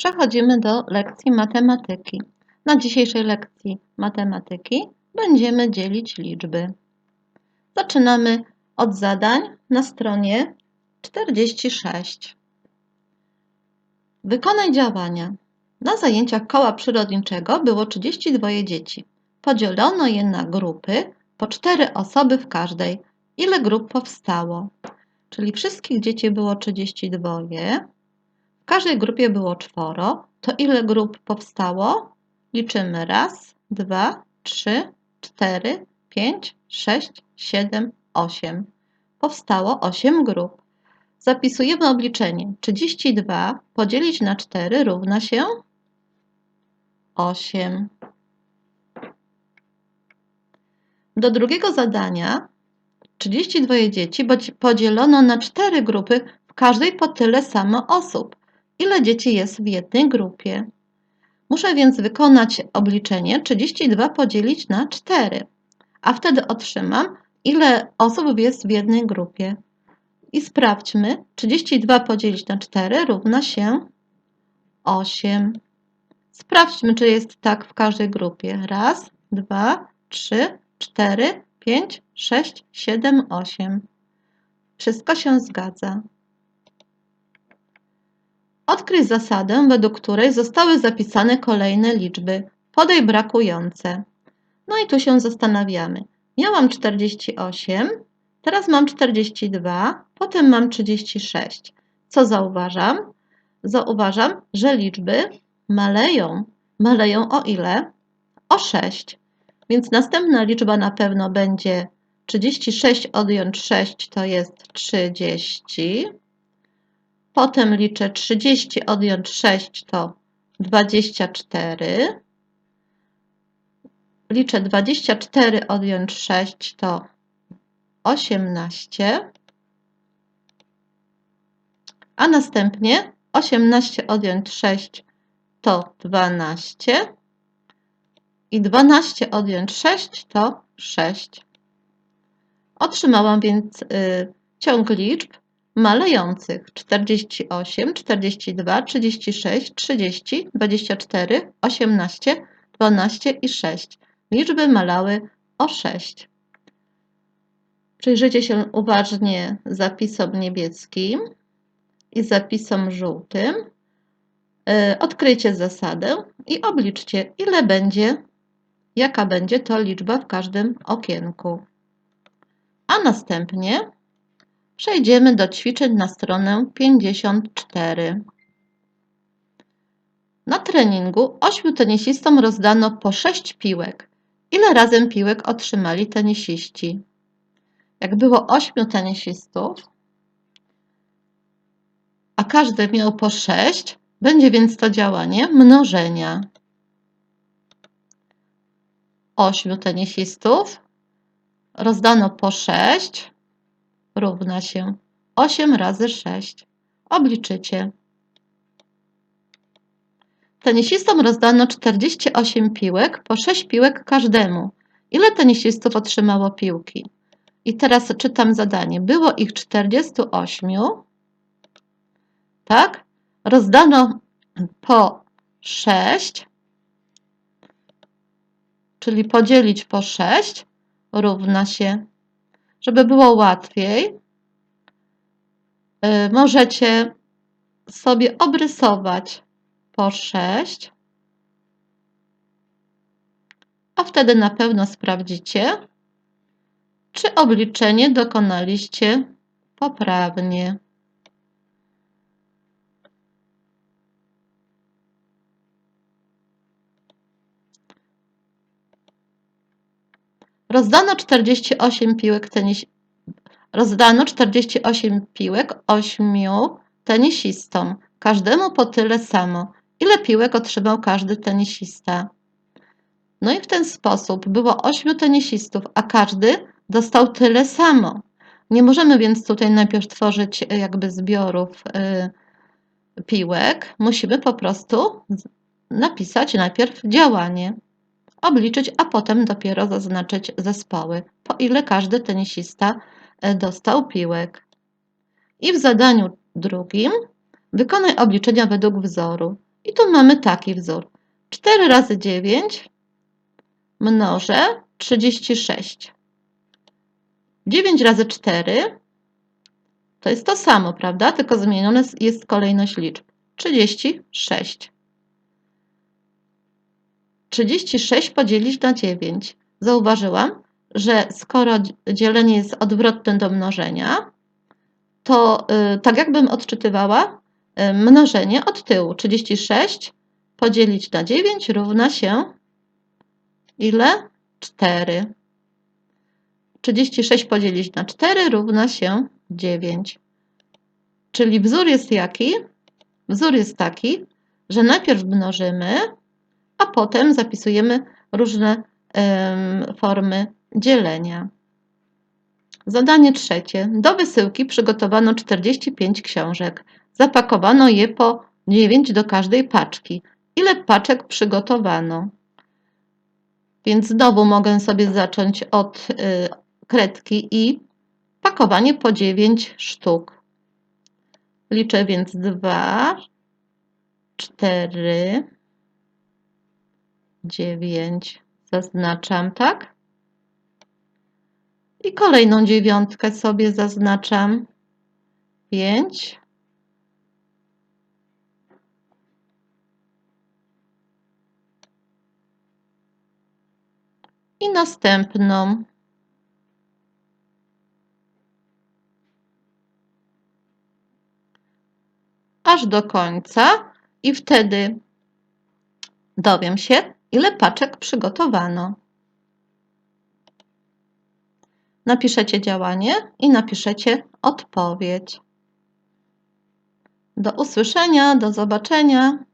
Przechodzimy do lekcji matematyki. Na dzisiejszej lekcji matematyki będziemy dzielić liczby. Zaczynamy od zadań na stronie 46. Wykonaj działania. Na zajęciach koła przyrodniczego było 32 dzieci. Podzielono je na grupy, po 4 osoby w każdej. Ile grup powstało? Czyli wszystkich dzieci było 32. Każdej grupie było czworo. To ile grup powstało? Liczymy raz, dwa, trzy, cztery, pięć, sześć, siedem, osiem. Powstało osiem grup. Zapisujemy obliczenie. 32 podzielić na 4 równa się 8. Do drugiego zadania 32 dzieci podzielono na 4 grupy, w każdej po tyle samo osób. Ile dzieci jest w jednej grupie? Muszę więc wykonać obliczenie 32 podzielić na 4, a wtedy otrzymam, ile osób jest w jednej grupie. I sprawdźmy, 32 podzielić na 4 równa się 8. Sprawdźmy, czy jest tak w każdej grupie. Raz, dwa, trzy, cztery, pięć, sześć, siedem, osiem. Wszystko się zgadza. Odkryj zasadę, według której zostały zapisane kolejne liczby. Podaj brakujące. No i tu się zastanawiamy. Miałam 48, teraz mam 42, potem mam 36. Co zauważam? Zauważam, że liczby maleją. Maleją o ile? O 6. Więc następna liczba na pewno będzie 36 odjąć 6 to jest 30. Potem liczę 30 odjąć 6 to 24. Liczę 24 odjąć 6 to 18. A następnie 18 odjąć 6 to 12. I 12 odjąć 6 to 6. Otrzymałam więc y, ciąg liczb malejących 48, 42, 36, 30, 24, 18, 12 i 6. Liczby malały o 6. Przyjrzyjcie się uważnie zapisom niebieskim i zapisom żółtym. Y, odkryjcie zasadę i obliczcie, ile będzie, jaka będzie to liczba w każdym okienku. A następnie przejdziemy do ćwiczeń na stronę 54. Na treningu ośmiu tenisistom rozdano po 6 piłek. Ile razem piłek otrzymali tenisiści? Jak było 8 tenisistów, a każdy miał po 6, będzie więc to działanie mnożenia. 8 tenisistów rozdano po 6 równa się 8 razy 6. Obliczycie. Tenisistom rozdano 48 piłek, po 6 piłek każdemu. Ile tenisistów otrzymało piłki? I teraz czytam zadanie. Było ich 48, tak? Rozdano po 6, czyli podzielić po 6 równa się żeby było łatwiej, y, możecie sobie obrysować po 6, a wtedy na pewno sprawdzicie, czy obliczenie dokonaliście poprawnie. Rozdano 48 piłek tenis... Rozdano 48 piłek ośmiu tenisistom. Każdemu po tyle samo. Ile piłek otrzymał każdy tenisista? No i w ten sposób było ośmiu tenisistów, a każdy dostał tyle samo. Nie możemy więc tutaj najpierw tworzyć e, jakby zbiorów y, piłek. Musimy po prostu napisać najpierw działanie obliczyć, a potem dopiero zaznaczyć zespoły, po ile każdy tenisista e, dostał piłek. I w zadaniu drugim wykonaj obliczenia według wzoru. I tu mamy taki wzór. 4 razy 9 mnożę 36. 9 razy 4 to jest to samo, prawda? Tylko zmieniona jest kolejność liczb. 36. 36 podzielić na 9. Zauważyłam, że skoro dzielenie jest odwrotne do mnożenia, to y, tak jakbym odczytywała y, mnożenie od tyłu. 36 podzielić na 9 równa się ile? 4. 36 podzielić na 4 równa się 9. Czyli wzór jest jaki? Wzór jest taki, że najpierw mnożymy, a potem zapisujemy różne formy dzielenia. Zadanie trzecie. Do wysyłki przygotowano 45 książek. Zapakowano je po 9 do każdej paczki. Ile paczek przygotowano? Więc znowu mogę sobie zacząć od y, kredki i pakowanie po 9 sztuk. Liczę więc 2, 4, 9. Zaznaczam, tak? I kolejną dziewiątkę sobie zaznaczam. 5. I następną. Aż do końca i wtedy dowiem się, ile paczek przygotowano. Napiszecie działanie i napiszecie odpowiedź. Do usłyszenia, do zobaczenia.